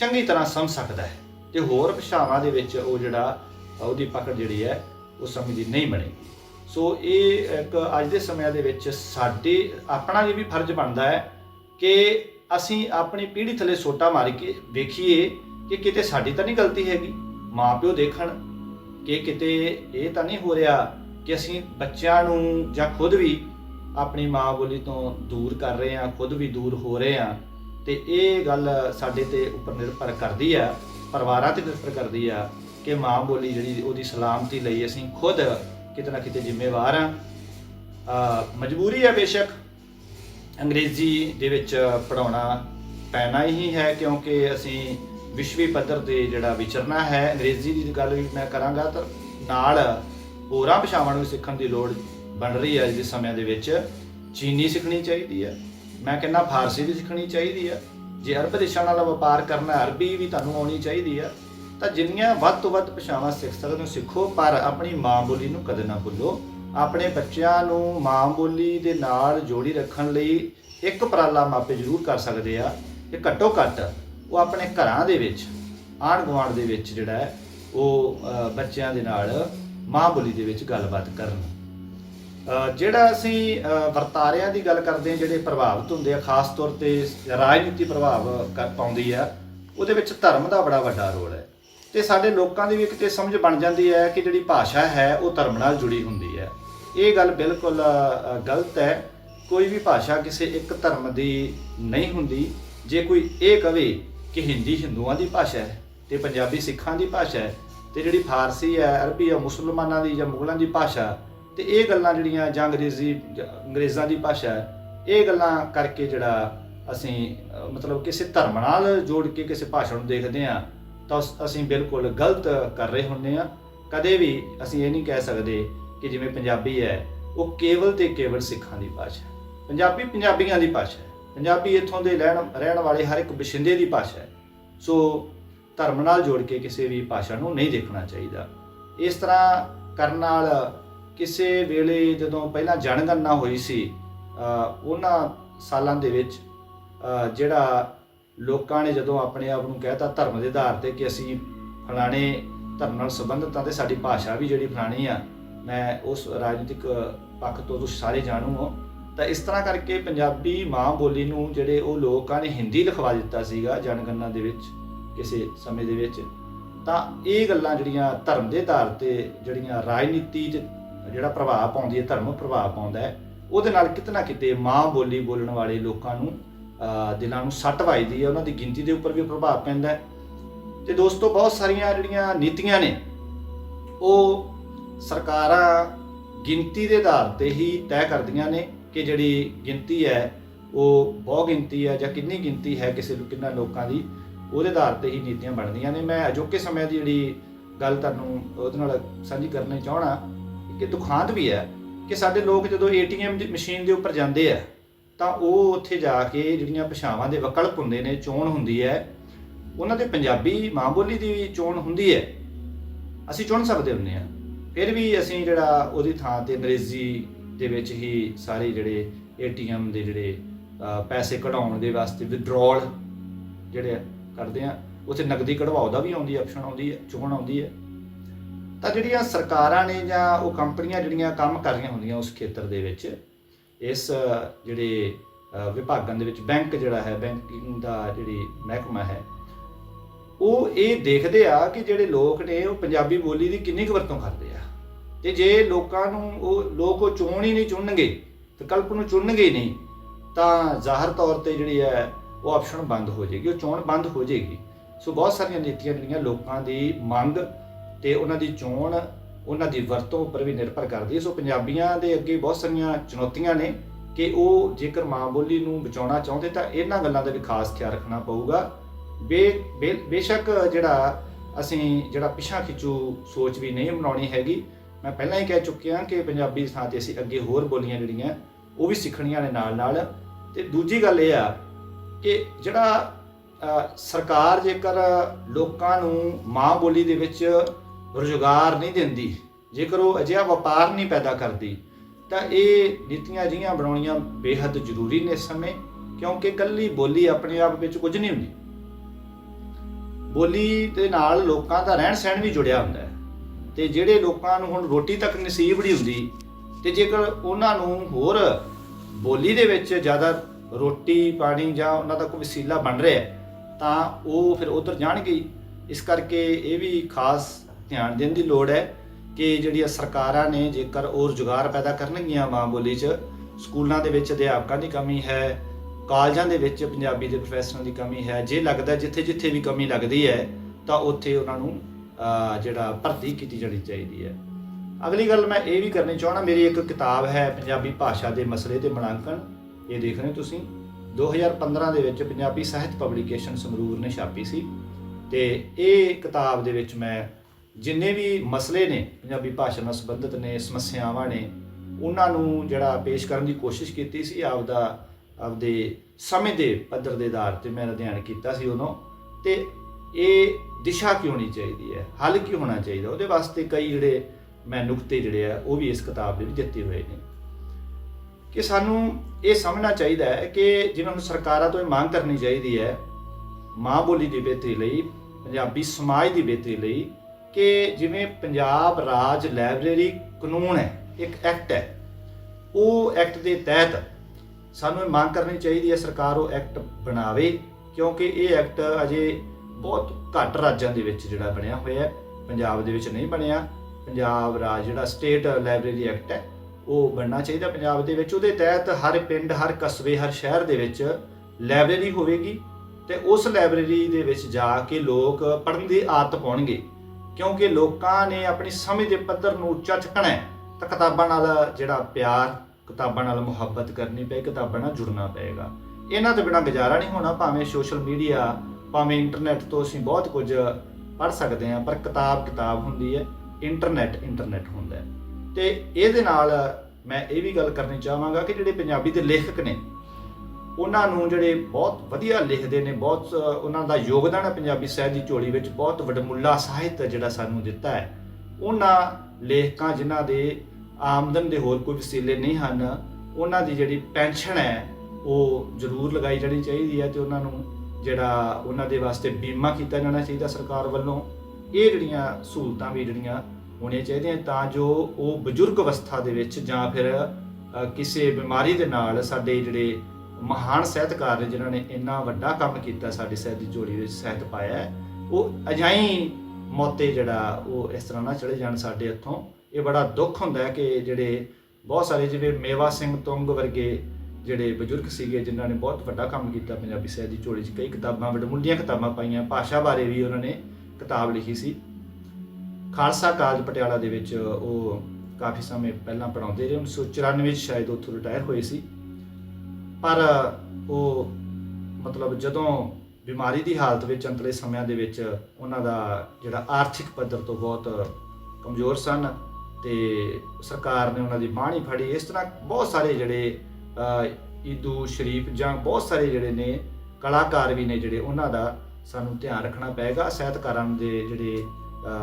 ਚੰਗੀ ਤਰ੍ਹਾਂ ਸਮਝ ਸਕਦਾ ਹੈ ਤੇ ਹੋਰ ਭਾਸ਼ਾਵਾਂ ਦੇ ਵਿੱਚ ਉਹ ਜਿਹੜਾ ਉਹਦੀ ਪਕੜ ਜਿਹੜੀ ਹੈ, ਉਹ ਸਮਝਦੀ ਨਹੀਂ ਬਣੇਗੀ। ਸੋ ਇਹ ਇੱਕ ਅੱਜ ਦੇ ਸਮਿਆਂ ਦੇ ਵਿੱਚ ਸਾਡੇ, ਆਪਣਾ ਇਹ ਵੀ ਫਰਜ਼ ਬਣਦਾ ਹੈ ਕਿ ਅਸੀਂ ਆਪਣੀ ਪੀੜ੍ਹੀ ਥੱਲੇ ਸੋਟਾ ਮਾਰ ਕੇ ਵੇਖੀਏ ਕਿ ਕਿਤੇ ਸਾਡੀ ਤਾਂ ਨਹੀਂ ਗਲਤੀ ਹੈਗੀ। ਮਾਪਿਓ ਦੇਖਣ ਕਿ ਕਿਤੇ ਇਹ ਤਾਂ ਨਹੀਂ ਹੋ ਰਿਹਾ ਕਿ ਅਸੀਂ ਬੱਚਿਆਂ ਨੂੰ ਜਾਂ ਖੁਦ ਵੀ ਆਪਣੀ ਮਾਂ ਬੋਲੀ ਤੋਂ ਦੂਰ ਕਰ ਰਹੇ ਹਾਂ, ਖੁਦ ਵੀ ਦੂਰ ਹੋ ਰਹੇ ਹਾਂ। ਤੇ ਇਹ ਗੱਲ ਸਾਡੇ ਤੇ ਉੱਪਰ ਨਿਰਭਰ ਕਰਦੀ ਆ, ਪਰਿਵਾਰਾਂ ਤੇ ਨਿਰਭਰ ਕਰਦੀ ਆ ਕਿ ਮਾਂ ਬੋਲੀ ਜਿਹੜੀ ਉਹਦੀ ਸਲਾਮਤੀ ਲਈ ਅਸੀਂ ਖੁਦ ਕਿਤੇ ਨਾ ਕਿਤੇ ਜ਼ਿੰਮੇਵਾਰ ਆ। ਮਜਬੂਰੀ ਹੈ ਬੇਸ਼ੱਕ। ਅੰਗਰੇਜ਼ੀ ਦੇ ਵਿੱਚ ਪੜਾਉਣਾ ਪੈਣਾ ਹੀ ਹੈ ਕਿਉਂਕਿ ਅਸੀਂ ਵਿਸ਼ਵੀ ਪੱਧਰ ਤੇ ਜਿਹੜਾ ਵਿਚਰਨਾ ਹੈ, ਅੰਗਰੇਜ਼ੀ ਦੀ ਗੱਲ ਵੀ ਮੈਂ ਕਰਾਂਗਾ ਤਾਂ ਨਾਲ ਹੋਰਾਂ ਭਾਸ਼ਾਵਾਂ ਨੂੰ ਸਿੱਖਣ ਦੀ ਲੋੜ ਬਣ ਰਹੀ ਹੈ ਅੱਜ ਦੇ ਸਮਿਆਂ ਦੇ ਵਿੱਚ ਚੀਨੀ ਸਿੱਖਣੀ ਚਾਹੀਦੀ ਹੈ ਮੈਂ ਕਹਿੰਦਾ ਫਾਰਸੀ ਵੀ ਸਿੱਖਣੀ ਚਾਹੀਦੀ ਆ। ਜੇ ਅਰਬ ਦੇਸ਼ਾਂ ਨਾਲ ਵਪਾਰ ਕਰਨਾ ਅਰਬੀ ਵੀ ਤੁਹਾਨੂੰ ਆਉਣੀ ਚਾਹੀਦੀ ਆ, ਤਾਂ ਜਿੰਨੀਆਂ ਵੱਧ ਤੋਂ ਵੱਧ ਭਾਸ਼ਾਵਾਂ ਸਿੱਖ ਸਕਦੇ ਹੋ ਸਿੱਖੋ, ਪਰ ਆਪਣੀ ਮਾਂ ਬੋਲੀ ਨੂੰ ਕਦੇ ਨਾ ਭੁੱਲੋ। ਆਪਣੇ ਬੱਚਿਆਂ ਨੂੰ ਮਾਂ ਬੋਲੀ ਦੇ ਨਾਲ ਜੋੜੀ ਰੱਖਣ ਲਈ ਇੱਕ ਉਪਰਾਲਾ ਮਾਪੇ ਜ਼ਰੂਰ ਕਰ ਸਕਦੇ ਆ ਕਿ ਘੱਟੋ ਘੱਟ ਉਹ ਆਪਣੇ ਘਰਾਂ ਦੇ ਵਿੱਚ ਆਂਢ ਗੁਆਂਢ ਦੇ ਵਿੱਚ ਜਿਹੜਾ ਹੈ, ਉਹ ਬੱਚਿਆਂ ਦੇ ਨਾਲ ਮਾਂ ਬੋਲੀ ਦੇ ਵਿੱਚ ਗੱਲਬਾਤ ਕਰਨ। ਜਿਹੜਾ ਅਸੀਂ ਵਰਤਾਰਿਆਂ ਦੀ ਗੱਲ ਕਰਦੇ ਹਾਂ, ਜਿਹੜੇ ਪ੍ਰਭਾਵਿਤ ਹੁੰਦੇ ਆ, ਖਾਸ ਤੌਰ ਤੇ ਰਾਜਨੀਤੀ ਪ੍ਰਭਾਵ ਕਰ ਪਾਉਂਦੀ ਆ, ਉਹਦੇ ਵਿੱਚ ਧਰਮ ਦਾ ਬੜਾ ਵੱਡਾ ਰੋਲ ਹੈ। ਤੇ ਸਾਡੇ ਲੋਕਾਂ ਦੀ ਵੀ ਕਿਤੇ ਸਮਝ ਬਣ ਜਾਂਦੀ ਹੈ ਕਿ ਜਿਹੜੀ ਭਾਸ਼ਾ ਹੈ, ਉਹ ਧਰਮ ਨਾਲ ਜੁੜੀ ਹੁੰਦੀ ਹੈ। ਇਹ ਗੱਲ ਬਿਲਕੁਲ ਗਲਤ ਹੈ। ਕੋਈ ਵੀ ਭਾਸ਼ਾ ਕਿਸੇ ਇੱਕ ਧਰਮ ਦੀ ਨਹੀਂ ਹੁੰਦੀ। ਜੇ ਕੋਈ ਇਹ ਕਵੇ ਕਿ ਹਿੰਦੀ ਹਿੰਦੂਆਂ ਦੀ ਭਾਸ਼ਾ ਹੈ ਤੇ ਪੰਜਾਬੀ ਸਿੱਖਾਂ ਦੀ ਭਾਸ਼ਾ ਹੈ ਤੇ ਜਿਹੜੀ ਫਾਰਸੀ ਹੈ, ਅਰਬੀ ਹੈ ਮੁਸਲਮਾਨਾਂ ਦੀ ਜਾਂ ਮੁਗਲਾਂ ਦੀ ਭਾਸ਼ਾ ਤੇ ਇਹ ਗੱਲਾਂ ਜਿਹੜੀਆਂ ਜਾਂ ਅੰਗਰੇਜ਼ੀ, ਅੰਗਰੇਜ਼ਾਂ ਦੀ ਭਾਸ਼ਾ ਹੈ, ਇਹ ਗੱਲਾਂ ਕਰਕੇ ਜਿਹੜਾ ਅਸੀਂ ਮਤਲਬ ਕਿਸੇ ਧਰਮ ਨਾਲ ਜੋੜ ਕੇ ਕਿਸੇ ਭਾਸ਼ਾ ਨੂੰ ਦੇਖਦੇ ਆ ਤਾਂ ਉਸ- ਅਸੀਂ ਬਿਲਕੁਲ ਗਲਤ ਕਰ ਰਹੇ ਹੁੰਦੇ ਆ ਕਦੇ ਵੀ ਅਸੀਂ ਇਹ ਨਹੀਂ ਕਹਿ ਸਕਦੇ ਕਿ ਜਿਵੇਂ ਪੰਜਾਬੀ ਹੈ, ਉਹ ਕੇਵਲ ਤੇ ਕੇਵਲ ਸਿੱਖਾਂ ਦੀ ਭਾਸ਼ਾ ਹੈ। ਪੰਜਾਬੀ ਪੰਜਾਬੀਆਂ ਦੀ ਭਾਸ਼ਾ ਹੈ। ਪੰਜਾਬੀ ਇੱਥੋਂ ਦੇ ਰਹਿਣ ਰਹਿਣ ਵਾਲੇ ਹਰ ਇੱਕ ਵਸਿੰਦੇ ਦੀ ਭਾਸ਼ਾ ਹੈ। ਸੋ ਧਰਮ ਨਾਲ ਜੋੜ ਕੇ ਕਿਸੇ ਵੀ ਭਾਸ਼ਾ ਨੂੰ ਨਹੀਂ ਦੇਖਣਾ ਚਾਹੀਦਾ। ਇਸ ਤਰ੍ਹਾਂ ਕਰਨ ਨਾਲ ਕਿਸੇ ਵੇਲੇ ਜਦੋਂ ਪਹਿਲਾਂ ਜਨਗਣਨਾ ਹੋਈ ਸੀ ਉਹਨਾਂ ਸਾਲਾਂ ਦੇ ਵਿੱਚ ਜਿਹੜਾ ਲੋਕਾਂ ਨੇ ਜਦੋਂ ਆਪਣੇ ਆਪ ਨੂੰ ਕਹਿਤਾ ਧਰਮ ਦੇ ਆਧਾਰ ਤੇ ਕਿ ਅਸੀਂ ਫਲਾਣੇ ਧਰਮ ਨਾਲ ਸੰਬੰਧਿਤ ਆ ਤੇ ਸਾਡੀ ਭਾਸ਼ਾ ਵੀ ਜਿਹੜੀ ਫਲਾਣੀ ਆ, ਮੈਂ ਉਸ ਰਾਜਨੀਤਿਕ ਪੱਖ ਤੋਂ ਤੁਸੀਂ ਸਾਰੇ ਜਾਣੂ ਹੋ। ਤਾਂ ਇਸ ਤਰ੍ਹਾਂ ਕਰਕੇ ਪੰਜਾਬੀ ਮਾਂ ਬੋਲੀ ਨੂੰ ਜਿਹੜੇ ਉਹ ਲੋਕਾਂ ਨੇ ਹਿੰਦੀ ਲਿਖਵਾ ਦਿੱਤਾ ਸੀਗਾ ਜਨਗਣਨਾ ਦੇ ਵਿੱਚ, ਕਿਸੇ ਸਮੇਂ ਦੇ ਵਿੱਚ, ਤਾਂ ਇਹ ਗੱਲਾਂ ਜਿਹੜੀਆਂ ਧਰਮ ਦੇ ਆਧਾਰ ਤੇ ਜਿਹੜੀਆਂ ਰਾਜਨੀਤੀ 'ਚ ਜਿਹੜਾ ਪ੍ਰਭਾਵ ਪਾਉਂਦੀ ਹੈ, ਧਰਮ ਪ੍ਰਭਾਵ ਪਾਉਂਦਾ ਹੈ, ਉਹਦੇ ਨਾਲ ਕਿਤੇ ਨਾ ਕਿਤੇ ਮਾਂ ਬੋਲੀ ਬੋਲਣ ਵਾਲੇ ਲੋਕਾਂ ਨੂੰ ਦਿਲਾਂ ਨੂੰ ਸੱਟ ਵੱਜਦੀ ਹੈ, ਉਹਨਾਂ ਦੀ ਗਿਣਤੀ ਦੇ ਉੱਪਰ ਵੀ ਪ੍ਰਭਾਵ ਪੈਂਦਾ ਹੈ। ਤੇ ਦੋਸਤੋ, ਬਹੁਤ ਸਾਰੀਆਂ ਜਿਹੜੀਆਂ ਨੀਤੀਆਂ ਨੇ, ਉਹ ਸਰਕਾਰਾਂ ਗਿਣਤੀ ਦੇ ਆਧਾਰ ਤੇ ਹੀ ਤੈਅ ਕਰਦੀਆਂ ਨੇ ਕਿ ਜਿਹੜੀ ਗਿਣਤੀ ਹੈ, ਉਹ ਬਹੁ ਗਿਣਤੀ ਹੈ ਜਾਂ ਕਿੰਨੀ ਗਿਣਤੀ ਹੈ ਕਿਸੇ ਨੂੰ, ਕਿੰਨਾ ਲੋਕਾਂ ਦੀ, ਉਹਦੇ ਆਧਾਰ ਤੇ ਹੀ ਨੀਤੀਆਂ ਬਣਦੀਆਂ ਨੇ। ਮੈਂ ਅਜੋਕੇ ਸਮੇਂ ਦੀ ਜਿਹੜੀ ਗੱਲ ਤੁਹਾਨੂੰ ਉਹਦੇ ਨਾਲ ਸਾਂਝੀ ਕਰਨੀ ਚਾਹਣਾ ਕਿ ਦੁਖਾਂਤ ਵੀ ਹੈ ਕਿ ਸਾਡੇ ਲੋਕ ਜਦੋਂ ਏਟੀਐਮ ਦੀ ਮਸ਼ੀਨ ਦੇ ਉੱਪਰ ਜਾਂਦੇ ਆ, ਤਾਂ ਉਹ ਉੱਥੇ ਜਾ ਕੇ ਜਿਹੜੀਆਂ ਭਾਸ਼ਾਵਾਂ ਦੇ ਵਿਕਲਪ ਹੁੰਦੇ ਨੇ, ਚੋਣ ਹੁੰਦੀ ਹੈ। ਉਹਨਾਂ ਦੇ ਪੰਜਾਬੀ ਮਾਂ ਬੋਲੀ ਦੀ ਚੋਣ ਹੁੰਦੀ ਹੈ। ਅਸੀਂ ਚੁਣ ਸਕਦੇ ਹੁੰਦੇ ਆ ਫਿਰ ਵੀ ਅਸੀਂ ਜਿਹੜਾ ਉਹਦੀ ਥਾਂ ਤੇ ਅੰਗਰੇਜ਼ੀ ਦੇ ਵਿੱਚ ਹੀ ਸਾਰੇ ਜਿਹੜੇ ਏਟੀਐਮ ਦੇ ਜਿਹੜੇ ਪੈਸੇ ਕਢਾਉਣ ਦੇ ਵਾਸਤੇ ਵਿਡਰਾਲ ਜਿਹੜੇ ਕਰਦੇ ਆ ਉੱਥੇ ਨਗਦੀ ਕਢਵਾਓ ਦਾ ਵੀ ਆਉਂਦੀ ਆਪਸ਼ਨ ਆਉਂਦੀ ਹੈ, ਚੋਣ ਆਉਂਦੀ ਹੈ। ਤਾਂ ਜਿਹੜੀਆਂ ਸਰਕਾਰਾਂ ਨੇ ਜਾਂ ਉਹ ਕੰਪਨੀਆਂ ਜਿਹੜੀਆਂ ਕੰਮ ਕਰ ਰਹੀਆਂ ਹੁੰਦੀਆਂ ਉਸ ਖੇਤਰ ਦੇ ਵਿੱਚ, ਇਸ ਜਿਹੜੇ ਵਿਭਾਗਾਂ ਦੇ ਵਿੱਚ, ਬੈਂਕ ਜਿਹੜਾ ਹੈ, ਬੈਂਕਿੰਗ ਦਾ ਜਿਹੜੀ ਮਹਿਕਮਾ ਹੈ, ਉਹ ਇਹ ਦੇਖਦੇ ਆ ਕਿ ਜਿਹੜੇ ਲੋਕ ਨੇ ਉਹ ਪੰਜਾਬੀ ਬੋਲੀ ਦੀ ਕਿੰਨੀ ਕੁ ਵਰਤੋਂ ਕਰਦੇ ਆ। ਤੇ ਜੇ ਲੋਕਾਂ ਨੂੰ ਉਹ, ਲੋਕ ਉਹ ਚੋਣ ਹੀ ਨਹੀਂ ਚੁਣਨਗੇ, ਵਿਕਲਪ ਨੂੰ ਚੁਣਨਗੇ ਹੀ ਨਹੀਂ, ਤਾਂ ਜ਼ਾਹਰ ਤੌਰ ਤੇ ਜਿਹੜੀ ਹੈ ਉਹ ਆਪਸ਼ਨ ਬੰਦ ਹੋ ਜਾਏਗੀ, ਉਹ ਚੋਣ ਬੰਦ ਹੋ ਜਾਏਗੀ। ਸੋ ਬਹੁਤ ਸਾਰੀਆਂ ਨੀਤੀਆਂ ਜਿਹੜੀਆਂ ਲੋਕਾਂ ਦੀ ਮੰਗ ਤੇ ਉਹਨਾਂ ਦੀ ਚੋਣ, ਉਹਨਾਂ ਦੀ ਵਰਤੋਂ ਉੱਪਰ ਵੀ ਨਿਰਭਰ ਕਰਦੀ ਹੈ। ਸੋ ਪੰਜਾਬੀਆਂ ਦੇ ਅੱਗੇ ਬਹੁਤ ਸਾਰੀਆਂ ਚੁਣੌਤੀਆਂ ਨੇ ਕਿ ਉਹ ਜੇਕਰ ਮਾਂ ਬੋਲੀ ਨੂੰ ਬਚਾਉਣਾ ਚਾਹੁੰਦੇ ਤਾਂ ਇਹਨਾਂ ਗੱਲਾਂ ਦਾ ਵੀ ਖਾਸ ਖਿਆਲ ਰੱਖਣਾ ਪਊਗਾ। ਬੇ, ਬੇ- ਬੇਸ਼ੱਕ ਜਿਹੜਾ ਅਸੀਂ, ਜਿਹੜਾ ਪਿਛਾ ਖਿੱਚੂ ਸੋਚ ਵੀ ਨਹੀਂ ਬਣਾਉਣੀ ਹੈਗੀ। ਮੈਂ ਪਹਿਲਾਂ ਹੀ ਕਹਿ ਚੁੱਕਿਆ ਕਿ ਪੰਜਾਬੀ ਦੀ ਥਾਂ ਤੇ ਅਸੀਂ ਅੱਗੇ ਹੋਰ ਬੋਲੀਆਂ ਜਿਹੜੀਆਂ, ਉਹ ਵੀ ਸਿੱਖਣੀਆਂ ਨੇ ਨਾਲ ਨਾਲ ਤੇ ਦੂਜੀ ਗੱਲ ਇਹ ਆ ਕਿ ਜਿਹੜਾ ਸਰਕਾਰ ਜੇਕਰ ਲੋਕਾਂ ਨੂੰ ਮਾਂ ਬੋਲੀ ਦੇ ਵਿੱਚ ਰੁਜ਼ਗਾਰ ਨਹੀਂ ਦਿੰਦੀ। ਜੇਕਰ ਉਹ ਅਜਿਹਾ ਵਪਾਰ ਨਹੀਂ ਪੈਦਾ ਕਰਦੀ, ਤਾਂ ਇਹ ਨੀਤੀਆਂ ਜਿਹੀਆਂ ਬਣਾਉਣੀਆਂ ਬੇਹੱਦ ਜ਼ਰੂਰੀ ਨੇ ਇਸ ਸਮੇਂ, ਕਿਉਂਕਿ ਕੱਲੀ ਬੋਲੀ ਆਪਣੇ ਆਪ ਵਿੱਚ ਕੁਝ ਨਹੀਂ ਹੁੰਦੀ। ਬੋਲੀ ਦੇ ਨਾਲ ਲੋਕਾਂ ਦਾ ਰਹਿਣ ਸਹਿਣ ਵੀ ਜੁੜਿਆ ਹੁੰਦਾ ਹੈ। ਤੇ ਜਿਹੜੇ ਲੋਕਾਂ ਨੂੰ ਹੁਣ ਰੋਟੀ ਤੱਕ ਨਸੀਬ ਨਹੀਂ ਹੁੰਦੀ, ਤੇ ਜੇਕਰ ਉਹਨਾਂ ਨੂੰ ਹੋਰ ਬੋਲੀ ਦੇ ਵਿੱਚ ਜ਼ਿਆਦਾ ਰੋਟੀ, ਪਾਣੀ ਜਾਂ ਉਹਨਾਂ ਦਾ ਕੋਈ ਵਸੀਲਾ ਬਣ ਰਿਹਾ ਤਾਂ ਉਹ ਫਿਰ ਉਧਰ ਜਾਣਗੇ। ਇਸ ਕਰਕੇ ਇਹ ਵੀ ਖਾਸ ਧਿਆਨ ਦੇਣ ਦੀ ਲੋੜ ਹੈ ਕਿ ਜਿਹੜੀਆਂ ਸਰਕਾਰਾਂ ਨੇ ਜੇਕਰ ਉਹ ਰੁਜ਼ਗਾਰ ਪੈਦਾ ਕਰਨਗੀਆਂ ਮਾਂ ਬੋਲੀ 'ਚ, ਸਕੂਲਾਂ ਦੇ ਵਿੱਚ ਅਧਿਆਪਕਾਂ ਦੀ ਕਮੀ ਹੈ, ਕਾਲਜਾਂ ਦੇ ਵਿੱਚ ਪੰਜਾਬੀ ਦੇ ਪ੍ਰੋਫੈਸਰਾਂ ਦੀ ਕਮੀ ਹੈ, ਜੇ ਲੱਗਦਾ ਜਿੱਥੇ ਜਿੱਥੇ ਵੀ ਕਮੀ ਲੱਗਦੀ ਹੈ, ਤਾਂ ਉੱਥੇ ਉਹਨਾਂ ਨੂੰ ਜਿਹੜਾ ਭਰਤੀ ਕੀਤੀ ਜਾਣੀ ਚਾਹੀਦੀ ਹੈ। ਅਗਲੀ ਗੱਲ ਮੈਂ ਇਹ ਵੀ ਕਰਨੀ ਚਾਹਣਾ ਮੇਰੀ ਇੱਕ ਕਿਤਾਬ ਹੈ ਪੰਜਾਬੀ ਭਾਸ਼ਾ ਦੇ ਮਸਲੇ ਤੇ ਮੁਲਾਂਕਣ, ਇਹ ਦੇਖ ਰਹੇ ਹੋ ਤੁਸੀਂ। 2015 ਦੇ ਵਿੱਚ ਪੰਜਾਬੀ ਸਾਹਿਤ ਪਬਲੀਕੇਸ਼ਨ ਸੰਗਰੂਰ ਨੇ ਛਾਪੀ ਸੀ, ਤੇ ਇਹ ਕਿਤਾਬ ਦੇ ਵਿੱਚ ਮੈਂ ਜਿੰਨੇ ਵੀ ਮਸਲੇ ਨੇ, ਪੰਜਾਬੀ ਭਾਸ਼ਾ ਨਾਲ ਸੰਬੰਧਿਤ ਨੇ, ਸਮੱਸਿਆਵਾਂ ਨੇ, ਉਹਨਾਂ ਨੂੰ ਜਿਹੜਾ ਪੇਸ਼ ਕਰਨ ਦੀ ਕੋਸ਼ਿਸ਼ ਕੀਤੀ ਸੀ, ਆਪਦਾ, ਆਪਦੇ ਸਮੇਂ ਦੇ ਪੱਧਰ ਦੇ ਆਧਾਰ ਤੇ ਮੈਂ ਅਧਿਐਨ ਕੀਤਾ ਸੀ ਉਦੋਂ, ਤੇ ਇਹ ਦਿਸ਼ਾ ਕੀ ਹੋਣੀ ਚਾਹੀਦੀ ਹੈ? ਹੱਲ ਕੀ ਹੋਣਾ ਚਾਹੀਦਾ? ਉਹਦੇ ਵਾਸਤੇ ਕਈ ਜਿਹੜੇ ਮੈਂ ਨੁਕਤੇ ਜਿਹੜੇ ਆ, ਉਹ ਵੀ ਇਸ ਕਿਤਾਬ ਦੇ ਵਿੱਚ ਦਿੱਤੇ ਹੋਏ ਨੇ। ਕਿ ਸਾਨੂੰ ਇਹ ਸਮਝਣਾ ਚਾਹੀਦਾ ਹੈ ਕਿ ਜਿਨ੍ਹਾਂ ਨੂੰ ਸਰਕਾਰਾਂ ਤੋਂ ਇਹ ਮੰਗ ਕਰਨੀ ਚਾਹੀਦੀ ਹੈ, ਮਾਂ ਬੋਲੀ ਦੀ ਬਿਹਤਰੀ ਲਈ, ਪੰਜਾਬੀ ਸਮਾਜ ਦੀ ਬਿਹਤਰੀ ਲਈ ਕਿ ਜਿਵੇਂ ਪੰਜਾਬ ਰਾਜ ਲਾਇਬ੍ਰੇਰੀ ਕਾਨੂੰਨ ਹੈ, ਇੱਕ ਐਕਟ ਹੈ, ਉਹ ਐਕਟ ਦੇ ਤਹਿਤ ਸਾਨੂੰ ਇਹ ਮੰਗ ਕਰਨੀ ਚਾਹੀਦੀ ਹੈ ਸਰਕਾਰ ਉਹ ਐਕਟ ਬਣਾਵੇ, ਕਿਉਂਕਿ ਇਹ ਐਕਟ ਅਜੇ ਬਹੁਤ ਘੱਟ ਰਾਜਾਂ ਦੇ ਵਿੱਚ ਜਿਹੜਾ ਬਣਿਆ ਹੋਇਆ ਹੈ, ਪੰਜਾਬ ਦੇ ਵਿੱਚ ਨਹੀਂ ਬਣਿਆ। ਪੰਜਾਬ ਰਾਜ ਜਿਹੜਾ ਸਟੇਟ ਲਾਇਬ੍ਰੇਰੀ ਐਕਟ ਹੈ, ਉਹ ਬਣਨਾ ਚਾਹੀਦਾ ਪੰਜਾਬ ਦੇ ਵਿੱਚ। ਉਹਦੇ ਤਹਿਤ ਹਰ ਪਿੰਡ, ਹਰ ਕਸਬੇ, ਹਰ ਸ਼ਹਿਰ ਦੇ ਵਿੱਚ ਲਾਇਬ੍ਰੇਰੀ ਹੋਵੇਗੀ ਤੇ ਉਸ ਲਾਇਬ੍ਰੇਰੀ ਦੇ ਵਿੱਚ ਜਾ ਕੇ ਲੋਕ ਪੜ੍ਹਨ ਦੀ ਆਦਤ ਪਾਉਣਗੇ। ਕਿਉਂਕਿ ਲੋਕਾਂ ਨੇ ਆਪਣੀ ਸਮਝ ਦੇ ਪੱਧਰ ਨੂੰ ਉੱਚਾ ਚੁੱਕਣਾ ਹੈ, ਤਾਂ ਕਿਤਾਬਾਂ ਨਾਲ ਜਿਹੜਾ ਪਿਆਰ, ਕਿਤਾਬਾਂ ਨਾਲ ਮੁਹੱਬਤ ਕਰਨੀ ਪਏ, ਕਿਤਾਬਾਂ ਨਾਲ ਜੁੜਨਾ ਪਏਗਾ। ਇਹਨਾਂ ਤੋਂ ਬਿਨਾਂ ਗੁਜ਼ਾਰਾ ਨਹੀਂ ਹੋਣਾ, ਭਾਵੇਂ ਸੋਸ਼ਲ ਮੀਡੀਆ ਭਾਵੇਂ ਇੰਟਰਨੈਟ ਤੋਂ ਅਸੀਂ ਬਹੁਤ ਕੁਝ ਪੜ੍ਹ ਸਕਦੇ ਹਾਂ, ਪਰ ਕਿਤਾਬ ਕਿਤਾਬ ਹੁੰਦੀ ਹੈ ਇੰਟਰਨੈਟ ਇੰਟਰਨੈਟ ਹੁੰਦਾ ਹੈ। ਤੇ ਇਹਦੇ ਨਾਲ ਮੈਂ ਇਹ ਵੀ ਗੱਲ ਕਰਨੀ ਚਾਹਾਂਗਾ ਕਿ ਜਿਹੜੇ ਪੰਜਾਬੀ ਦੇ ਲੇਖਕ ਨੇ ਉਹਨਾਂ ਨੂੰ ਜਿਹੜੇ ਬਹੁਤ ਵਧੀਆ ਲਿਖਦੇ ਨੇ, ਬਹੁਤ ਉਹਨਾਂ ਦਾ ਯੋਗਦਾਨ ਹੈ ਪੰਜਾਬੀ ਸਾਹਿਤ ਦੀ ਝੋਲੀ ਵਿੱਚ, ਬਹੁਤ ਵਡਮੁੱਲਾ ਸਾਹਿਤ ਜਿਹੜਾ ਸਾਨੂੰ ਦਿੱਤਾ ਹੈ। ਉਹਨਾਂ ਲੇਖਕਾਂ ਜਿਨ੍ਹਾਂ ਦੇ ਆਮਦਨ ਦੇ ਹੋਰ ਕੋਈ ਵਸੀਲੇ ਨਹੀਂ ਹਨ, ਉਹਨਾਂ ਦੀ ਜਿਹੜੀ ਪੈਨਸ਼ਨ ਹੈ, ਉਹ ਜ਼ਰੂਰ ਲਗਾਈ ਜਾਣੀ ਚਾਹੀਦੀ ਹੈ ਤੇ ਉਹਨਾਂ ਨੂੰ ਜਿਹੜਾ ਉਹਨਾਂ ਦੇ ਵਾਸਤੇ ਬੀਮਾ ਕੀਤਾ ਜਾਣਾ ਚਾਹੀਦਾ ਸਰਕਾਰ ਵੱਲੋਂ। ਇਹ ਜਿਹੜੀਆਂ ਸਹੂਲਤਾਂ ਵੀ ਜਿਹੜੀਆਂ ਹੋਣੀਆਂ ਚਾਹੀਦੀਆਂ ਤਾਂ ਜੋ ਉਹ ਬਜ਼ੁਰਗ ਅਵਸਥਾ ਦੇ ਵਿੱਚ ਜਾਂ ਫਿਰ ਕਿਸੇ ਬਿਮਾਰੀ ਦੇ ਨਾਲ ਸਾਡੇ ਜਿਹੜੇ ਮਹਾਨ ਸਾਹਿਤਕਾਰ ਨੇ ਜਿਨ੍ਹਾਂ ਨੇ ਇੰਨਾ ਵੱਡਾ ਕੰਮ ਕੀਤਾ ਸਾਡੇ ਸਾਹਿਤ ਦੀ ਝੋਲੀ ਵਿੱਚ ਸਾਹਿਤ ਪਾਇਆ ਉਹ ਅਜਾਈ ਮੌਤੇ ਜਿਹੜਾ ਉਹ ਇਸ ਤਰ੍ਹਾਂ ਨਾ ਚਲੇ ਜਾਣ ਸਾਡੇ ਹੱਥੋਂ। ਇਹ ਬੜਾ ਦੁੱਖ ਹੁੰਦਾ ਹੈ ਕਿ ਜਿਹੜੇ ਬਹੁਤ ਸਾਰੇ ਜਿਵੇਂ ਮੇਵਾ ਸਿੰਘ ਤੁੰਗ ਵਰਗੇ ਜਿਹੜੇ ਬਜ਼ੁਰਗ ਸੀਗੇ, ਜਿਨ੍ਹਾਂ ਨੇ ਬਹੁਤ ਵੱਡਾ ਕੰਮ ਕੀਤਾ ਪੰਜਾਬੀ ਸਾਹਿਤ ਦੀ ਝੋਲੀ 'ਚ। ਕਈ ਕਿਤਾਬਾਂ, ਵੱਡਮੁੱਲੀਆਂ ਕਿਤਾਬਾਂ ਪਾਈਆਂ, ਭਾਸ਼ਾ ਬਾਰੇ ਵੀ ਉਹਨਾਂ ਨੇ ਕਿਤਾਬ ਲਿਖੀ ਸੀ। ਖਾਲਸਾ ਕਾਲਜ ਪਟਿਆਲਾ ਦੇ ਵਿੱਚ ਉਹ ਕਾਫੀ ਸਮੇਂ ਪਹਿਲਾਂ ਪੜਾਉਂਦੇ ਰਹੇ 1994 ਚ ਸ਼ਾਇਦ ਉੱਥੋਂ ਰਿਟਾਇਰ ਹੋਏ ਸੀ। ਪਰ ਉਹ ਮਤਲਬ ਜਦੋਂ ਬਿਮਾਰੀ ਦੀ ਹਾਲਤ ਵਿੱਚ ਅੰਤਲੇ ਸਮਿਆਂ ਦੇ ਵਿੱਚ ਉਹਨਾਂ ਦਾ ਜਿਹੜਾ ਆਰਥਿਕ ਪੱਧਰ ਤੋਂ ਬਹੁਤ ਕਮਜ਼ੋਰ ਸਨ ਤੇ ਸਰਕਾਰ ਨੇ ਉਹਨਾਂ ਦੀ ਬਾਂਹ ਫੜੀ, ਇਸ ਤਰ੍ਹਾਂ ਬਹੁਤ ਸਾਰੇ ਜਿਹੜੇ ਈਦੂ, ਸ਼ਰੀਫ ਜਾਂ ਬਹੁਤ ਸਾਰੇ ਜਿਹੜੇ ਨੇ ਕਲਾਕਾਰ ਵੀ ਨੇ ਜਿਹੜੇ ਉਹਨਾਂ ਦਾ ਸਾਨੂੰ ਧਿਆਨ ਰੱਖਣਾ ਪਏਗਾ। ਸਾਹਿਤਕਾਰਾਂ ਦੇ ਜਿਹੜੇ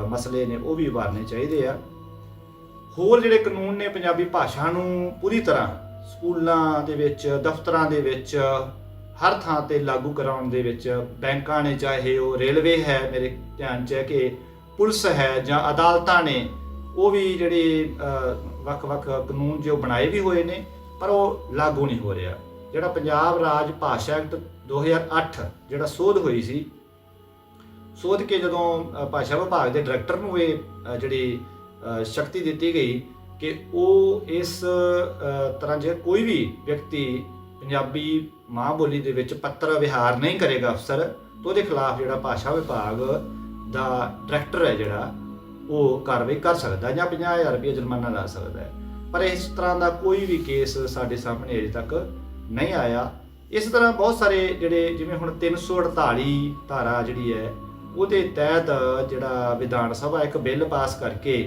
ਮਸਲੇ ਨੇ ਉਹ ਵੀ ਉਭਾਰਨੇ ਚਾਹੀਦੇ ਆ। ਹੋਰ ਜਿਹੜੇ ਕਾਨੂੰਨ ਨੇ ਪੰਜਾਬੀ ਭਾਸ਼ਾ ਨੂੰ ਪੂਰੀ ਤਰ੍ਹਾਂ ਸਕੂਲਾਂ ਦੇ ਵਿੱਚ, ਦਫ਼ਤਰਾਂ ਦੇ ਵਿੱਚ, ਹਰ ਥਾਂ ਤੇ ਲਾਗੂ ਕਰਾਉਣ ਦੇ ਵਿੱਚ ਬੈਂਕਾਂ ਨੇ ਚਾਹੇ ਉਹ ਰੇਲਵੇ ਹੈ ਮੇਰੇ ਧਿਆਨ 'ਚ ਹੈ ਕਿ ਪੁਲਿਸ ਹੈ ਜਾਂ ਅਦਾਲਤਾਂ ਨੇ, ਉਹ ਵੀ ਜਿਹੜੇ ਵੱਖ-ਵੱਖ ਕਾਨੂੰਨ ਜੋ ਬਣਾਏ ਵੀ ਹੋਏ ਨੇ, ਪਰ ਉਹ ਲਾਗੂ ਨਹੀਂ ਹੋ ਰਿਹਾ। ਜਿਹੜਾ ਪੰਜਾਬ ਰਾਜ ਭਾਸ਼ਾ ਐਕਟ 2008 ਜਿਹੜਾ ਸੋਧ ਹੋਈ ਸੀ, ਸੋਧ ਕੇ ਜਦੋਂ ਭਾਸ਼ਾ ਵਿਭਾਗ ਦੇ ਡਾਇਰੈਕਟਰ ਨੂੰ ਇਹ ਜਿਹੜੀ ਸ਼ਕਤੀ ਦਿੱਤੀ ਗਈ ਕਿ ਉਹ ਇਸ ਤਰ੍ਹਾਂ ਜੇ ਕੋਈ ਵੀ ਵਿਅਕਤੀ ਪੰਜਾਬੀ ਮਾਂ ਬੋਲੀ ਦੇ ਵਿੱਚ ਪੱਤਰ ਵਿਹਾਰ ਨਹੀਂ ਕਰੇਗਾ ਅਫਸਰ, ਤਾਂ ਉਹਦੇ ਖਿਲਾਫ ਜਿਹੜਾ ਭਾਸ਼ਾ ਵਿਭਾਗ ਦਾ ਡਾਇਰੈਕਟਰ ਹੈ ਜਿਹੜਾ, ਉਹ ਕਾਰਵਾਈ ਕਰ ਸਕਦਾ ਜਾਂ 50000 ਰੁਪਏ ਜੁਰਮਾਨਾ ਲਾ ਸਕਦਾ ਹੈ। ਪਰ ਇਸ ਤਰ੍ਹਾਂ ਦਾ ਕੋਈ ਵੀ ਕੇਸ ਸਾਡੇ ਸਾਹਮਣੇ ਅਜੇ ਤੱਕ ਨਹੀਂ ਆਇਆ। ਇਸ ਤਰ੍ਹਾਂ ਬਹੁਤ ਸਾਰੇ ਜਿਹੜੇ, ਜਿਵੇਂ ਹੁਣ 348 ਧਾਰਾ ਜਿਹੜੀ ਹੈ, ਉਹਦੇ ਤਹਿਤ ਜਿਹੜਾ ਵਿਧਾਨ ਸਭਾ ਇੱਕ ਬਿੱਲ ਪਾਸ ਕਰਕੇ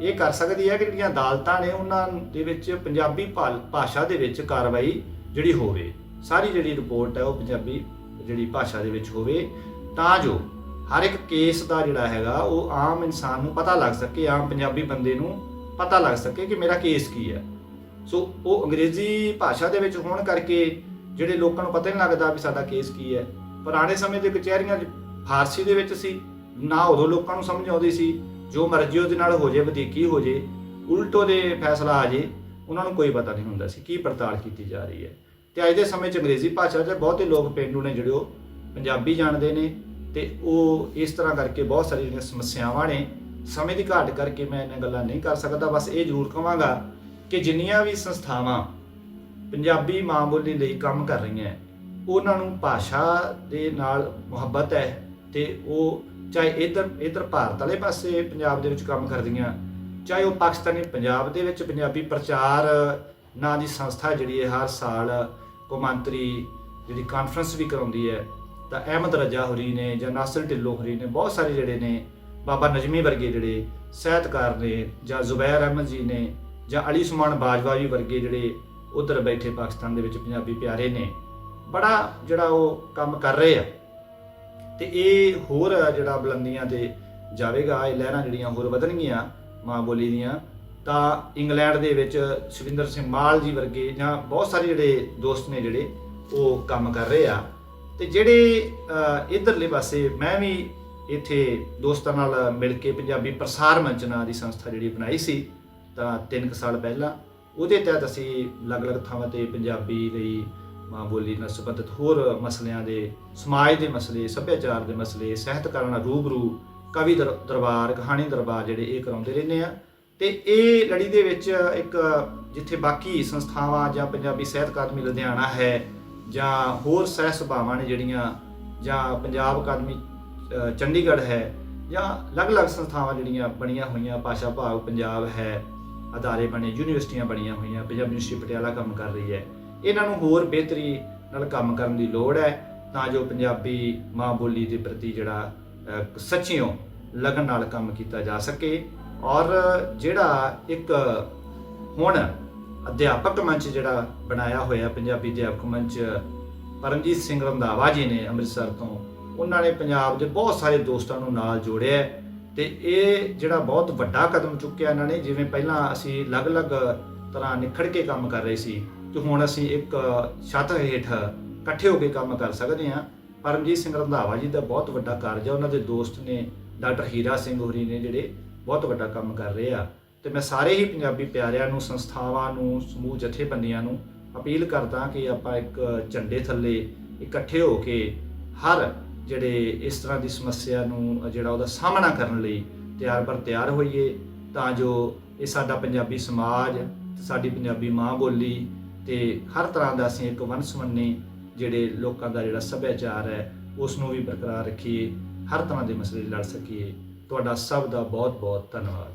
ਇਹ ਕਰ ਸਕਦੀ ਹੈ ਕਿ ਜਿਹੜੀਆਂ ਅਦਾਲਤਾਂ ਨੇ ਉਹਨਾਂ ਦੇ ਵਿੱਚ ਪੰਜਾਬੀ ਭਾ- ਭਾਸ਼ਾ ਦੇ ਵਿੱਚ ਕਾਰਵਾਈ ਜਿਹੜੀ ਹੋਵੇ, ਸਾਰੀ ਜਿਹੜੀ ਰਿਪੋਰਟ ਹੈ ਉਹ ਪੰਜਾਬੀ ਜਿਹੜੀ ਭਾਸ਼ਾ ਦੇ ਵਿੱਚ ਹੋਵੇ, ਤਾਂ ਜੋ ਹਰ ਇੱਕ ਕੇਸ ਦਾ ਜਿਹੜਾ ਹੈਗਾ ਉਹ ਆਮ ਇਨਸਾਨ ਨੂੰ ਪਤਾ ਲੱਗ ਸਕੇ, ਆਮ ਪੰਜਾਬੀ ਬੰਦੇ ਨੂੰ ਪਤਾ ਲੱਗ ਸਕੇ ਕਿ ਮੇਰਾ ਕੇਸ ਕੀ ਹੈ। ਸੋ ਉਹ ਅੰਗਰੇਜ਼ੀ ਭਾਸ਼ਾ ਦੇ ਵਿੱਚ ਹੋਣ ਕਰਕੇ ਜਿਹੜੇ ਲੋਕਾਂ ਨੂੰ ਪਤਾ ਨਹੀਂ ਲੱਗਦਾ ਵੀ ਸਾਡਾ ਕੇਸ ਕੀ ਹੈ। ਪੁਰਾਣੇ ਸਮੇਂ ਦੇ ਕਚਹਿਰੀਆਂ ਫਾਰਸੀ ਦੇ ਵਿੱਚ ਸੀ, ਨਾ ਉਦੋਂ ਲੋਕਾਂ ਨੂੰ ਸਮਝ ਆਉਂਦੀ ਸੀ ਜੋ ਮਰਜ਼ੀ ਉਹਦੇ ਨਾਲ ਹੋ ਜੇ ਵਧੀਕੀ ਹੋ ਜੇ ਉਲਟੋ ਦੇ ਫੈਸਲਾ ਆ ਜੇ ਉਹਨਾਂ ਨੂੰ ਕੋਈ ਪਤਾ ਨਹੀਂ ਹੁੰਦਾ ਸੀ ਕੀ ਪੜਤਾਲ ਕੀਤੀ ਜਾ ਰਹੀ ਹੈ। ਤੇ ਅੱਜ ਦੇ ਸਮੇਂ 'ਚ ਅੰਗਰੇਜ਼ੀ ਭਾਸ਼ਾ 'ਚ ਬਹੁਤੇ ਲੋਕ ਪੇਂਡੂ ਨੇ ਜਿਹੜੇ ਉਹ ਪੰਜਾਬੀ ਜਾਣਦੇ ਨੇ ਤੇ ਉਹ ਇਸ ਤਰ੍ਹਾਂ ਕਰਕੇ ਬਹੁਤ ਸਾਰੀਆਂ ਜਿਹੜੀਆਂ ਸਮੱਸਿਆਵਾਂ ਨੇ, ਸਮੇਂ ਦੀ ਘਾਟ ਕਰਕੇ ਮੈਂ ਇਹਨਾਂ ਗੱਲਾਂ ਨਹੀਂ ਕਰ ਸਕਦਾ, ਬਸ ਇਹ ਜ਼ਰੂਰ ਕਹਾਂਗਾ ਕਿ ਜਿੰਨੀਆਂ ਵੀ ਸੰਸਥਾਵਾਂ ਪੰਜਾਬੀ ਮਾਂ ਬੋਲੀ ਲਈ ਕੰਮ ਕਰ ਰਹੀਆਂ, ਉਹਨਾਂ ਨੂੰ ਭਾਸ਼ਾ ਦੇ ਨਾਲ ਮੁਹੱਬਤ ਹੈ ਤੇ ਉਹ ਚਾਹੇ ਇਧਰ ਇਧਰ ਭਾਰਤ ਵਾਲੇ ਪਾਸੇ ਪੰਜਾਬ ਦੇ ਵਿੱਚ ਕੰਮ ਕਰਦੀਆਂ, ਚਾਹੇ ਉਹ ਪਾਕਿਸਤਾਨੀ ਪੰਜਾਬ ਦੇ ਵਿੱਚ ਪੰਜਾਬੀ ਪ੍ਰਚਾਰ ਨਾਂ ਦੀ ਸੰਸਥਾ ਜਿਹੜੀ ਹੈ, ਹਰ ਸਾਲ ਕੌਮਾਂਤਰੀ ਜਿਹੜੀ ਕਾਨਫਰੰਸ ਵੀ ਕਰਾਉਂਦੀ ਹੈ, ਤਾਂ ਅਹਿਮਦ ਰਜਾ ਹੋਰੀ ਨੇ ਜਾਂ ਨਾਸਰ ਢਿੱਲੋਂ ਹੋਰੀ ਨੇ, ਬਹੁਤ ਸਾਰੇ ਜਿਹੜੇ ਨੇ, ਬਾਬਾ ਨਜਮੀ ਵਰਗੇ ਜਿਹੜੇ ਸਾਹਿਤਕਾਰ ਨੇ ਜਾਂ ਜ਼ੁਬੈਰ ਅਹਿਮਦ ਜੀ ਨੇ ਜਾਂ ਅਲੀ ਸੁਮਾਨ ਬਾਜਵਾ ਜੀ ਵਰਗੇ ਜਿਹੜੇ ਉਧਰ ਬੈਠੇ ਪਾਕਿਸਤਾਨ ਦੇ ਵਿੱਚ ਪੰਜਾਬੀ ਪਿਆਰੇ ਨੇ, ਬੜਾ ਜਿਹੜਾ ਉਹ ਕੰਮ ਕਰ ਰਹੇ ਆ। ਤੇ ਇਹ ਹੋਰ ਜਿਹੜਾ ਬੁਲੰਦੀਆਂ ਤੇ ਜਾਵੇਗਾ ਇਹ ਲਹਿਰਾਂ ਜਿਹੜੀਆਂ ਹੋਰ ਵਧਣਗੀਆਂ ਮਾਂ ਬੋਲੀ ਦੀਆਂ ਤਾਂ ਇੰਗਲੈਂਡ ਦੇ ਵਿੱਚ ਸ਼ਵਿੰਦਰ ਸਿੰਘ ਮਾਲ ਜੀ ਵਰਗੇ ਜਾਂ ਬਹੁਤ ਸਾਰੇ ਜਿਹੜੇ ਦੋਸਤ ਨੇ ਜਿਹੜੇ ਉਹ ਕੰਮ ਕਰ ਰਹੇ ਆ। ਤੇ ਜਿਹੜੇ ਅਹ, ਇੱਧਰਲੇ ਪਾਸੇ ਮੈਂ ਵੀ ਇੱਥੇ ਦੋਸਤਾਂ ਨਾਲ ਮਿਲ ਕੇ ਪੰਜਾਬੀ ਪ੍ਰਸਾਰ ਮੰਚ ਨਾਂ ਦੀ ਸੰਸਥਾ ਜਿਹੜੀ ਬਣਾਈ ਸੀ ਤਾਂ 3 ਸਾਲ ਪਹਿਲਾਂ ਉਹਦੇ ਤਹਿਤ ਅਸੀਂ ਅਲੱਗ-ਅਲੱਗ ਥਾਵਾਂ ਤੇ ਪੰਜਾਬੀ ਲਈ ਮਾਂ ਬੋਲੀ ਨਾਲ ਸੰਬੰਧਿਤ ਹੋਰ ਮਸਲਿਆਂ ਦੇ, ਸਮਾਜ ਦੇ ਮਸਲੇ, ਸੱਭਿਆਚਾਰ ਦੇ ਮਸਲੇ ਸਾਹਿਤਕਾਰਾਂ ਨਾਲ ਰੂਬਰੂ ਕਵੀ ਦਰ- ਦਰਬਾਰ, ਕਹਾਣੀ ਦਰਬਾਰ ਜਿਹੜੇ ਇਹ ਕਰਾਉਂਦੇ ਰਹਿੰਦੇ ਆ। ਤੇ ਇਹ ਲੜੀ ਦੇ ਵਿੱਚ ਇੱਕ ਜਿੱਥੇ ਬਾਕੀ ਸੰਸਥਾਵਾਂ ਜਾਂ ਪੰਜਾਬੀ ਸਾਹਿਤ ਅਕਾਦਮੀ ਲੁਧਿਆਣਾ ਹੈ ਜਾਂ ਹੋਰ ਸਹਿ ਸਭਾਵਾਂ ਨੇ ਜਿਹੜੀਆਂ, ਜਾਂ ਪੰਜਾਬ ਅਕਾਦਮੀ ਚੰਡੀਗੜ੍ਹ ਹੈ ਜਾਂ ਅਲੱਗ-ਅਲੱਗ ਸੰਸਥਾਵਾਂ ਜਿਹੜੀਆਂ ਬਣੀਆਂ ਹੋਈਆਂ, ਭਾਸ਼ਾ ਭਾਗ, ਪੰਜਾਬ ਹੈ, ਅਦਾਰੇ ਬਣੇ, ਯੂਨੀਵਰਸਿਟੀਆਂ ਬਣੀਆਂ ਹੋਈਆਂ, ਪੰਜਾਬ ਯੂਨੀਵਰਸਿਟੀ ਪਟਿਆਲਾ ਕੰਮ ਕਰ ਰਹੀ ਹੈ। ਇਹਨਾਂ ਨੂੰ ਹੋਰ ਬਿਹਤਰੀ ਨਾਲ ਕੰਮ ਕਰਨ ਦੀ ਲੋੜ ਹੈ ਤਾਂ ਜੋ ਪੰਜਾਬੀ ਮਾਂ ਬੋਲੀ ਦੇ ਪ੍ਰਤੀ ਜਿਹੜਾ ਅ, ਸੱਚਿਓ ਲਗਨ ਨਾਲ ਕੰਮ ਕੀਤਾ ਜਾ ਸਕੇ। ਔਰ ਜਿਹੜਾ ਇੱਕ ਹੁਣ ਅਧਿਆਪਕ ਮੰਚ ਜਿਹੜਾ ਬਣਾਇਆ ਹੋਇਆ ਪੰਜਾਬੀ ਅਧਿਆਪਕ ਮੰਚ ਪਰਮਜੀਤ ਸਿੰਘ ਰੰਧਾਵਾ ਜੀ ਨੇ ਅੰਮ੍ਰਿਤਸਰ ਤੋਂ ਉਹਨਾਂ ਨੇ ਪੰਜਾਬ ਦੇ ਬਹੁਤ ਸਾਰੇ ਦੋਸਤਾਂ ਨੂੰ ਨਾਲ ਜੋੜਿਆ ਹੈ ਤੇ ਇਹ ਜਿਹੜਾ ਬਹੁਤ ਵੱਡਾ ਕਦਮ ਚੁੱਕਿਆ ਇਹਨਾਂ ਨੇ। ਜਿਵੇਂ ਪਹਿਲਾਂ ਅਸੀਂ ਅਲੱਗ-ਅਲੱਗ ਤਰ੍ਹਾਂ ਨਿਖੜ ਕੇ ਕੰਮ ਕਰ ਰਹੇ ਸੀ ਕਿ ਹੁਣ ਅਸੀਂ ਇੱਕ ਛੱਤ ਹੇਠ ਇਕੱਠੇ ਹੋ ਕੇ ਕੰਮ ਕਰ ਸਕਦੇ ਹਾਂ। ਪਰਮਜੀਤ ਸਿੰਘ ਰੰਧਾਵਾ ਜੀ ਦਾ ਬਹੁਤ ਵੱਡਾ ਕਾਰਜ ਹੈ ਉਹਨਾਂ ਦੇ ਦੋਸਤ ਨੇ ਡਾਕਟਰ ਹੀਰਾ ਸਿੰਘ ਹੋਰੀ ਨੇ ਜਿਹੜੇ ਬਹੁਤ ਵੱਡਾ ਕੰਮ ਕਰ ਰਹੇ ਆ। ਤੇ ਮੈਂ ਸਾਰੇ ਹੀ ਪੰਜਾਬੀ ਪਿਆਰਿਆਂ ਨੂੰ, ਸੰਸਥਾਵਾਂ ਨੂੰ, ਸਮੂਹ ਜਥੇਬੰਦੀਆਂ ਨੂੰ ਅਪੀਲ ਕਰਦਾ ਕਿ ਆਪਾਂ ਇੱਕ ਝੰਡੇ ਥੱਲੇ ਇਕੱਠੇ ਹੋ ਕੇ ਹਰ ਜਿਹੜੇ ਇਸ ਤਰ੍ਹਾਂ ਦੀ ਸਮੱਸਿਆ ਨੂੰ, ਜਿਹੜਾ ਉਹਦਾ ਸਾਹਮਣਾ ਕਰਨ ਲਈ ਤਿਆਰ ਪਰ ਤਿਆਰ ਹੋਈਏ ਤਾਂ ਜੋ ਇਹ ਸਾਡਾ ਪੰਜਾਬੀ ਸਮਾਜ, ਸਾਡੀ ਪੰਜਾਬੀ ਮਾਂ ਬੋਲੀ ਤੇ ਹਰ ਤਰ੍ਹਾਂ ਦਾ ਅਸੀਂ ਇੱਕ ਵੰਨ ਜਿਹੜੇ ਲੋਕਾਂ ਦਾ ਜਿਹੜਾ ਸੱਭਿਆਚਾਰ ਹੈ, ਉਸ ਨੂੰ ਵੀ ਬਰਕਰਾਰ ਰੱਖੀਏ, ਹਰ ਤਰ੍ਹਾਂ ਦੇ ਮਸਲੇ ਲੜ ਸਕੀਏ। ਤੁਹਾਡਾ ਸਭ ਦਾ ਬਹੁਤ ਬਹੁਤ ਧੰਨਵਾਦ।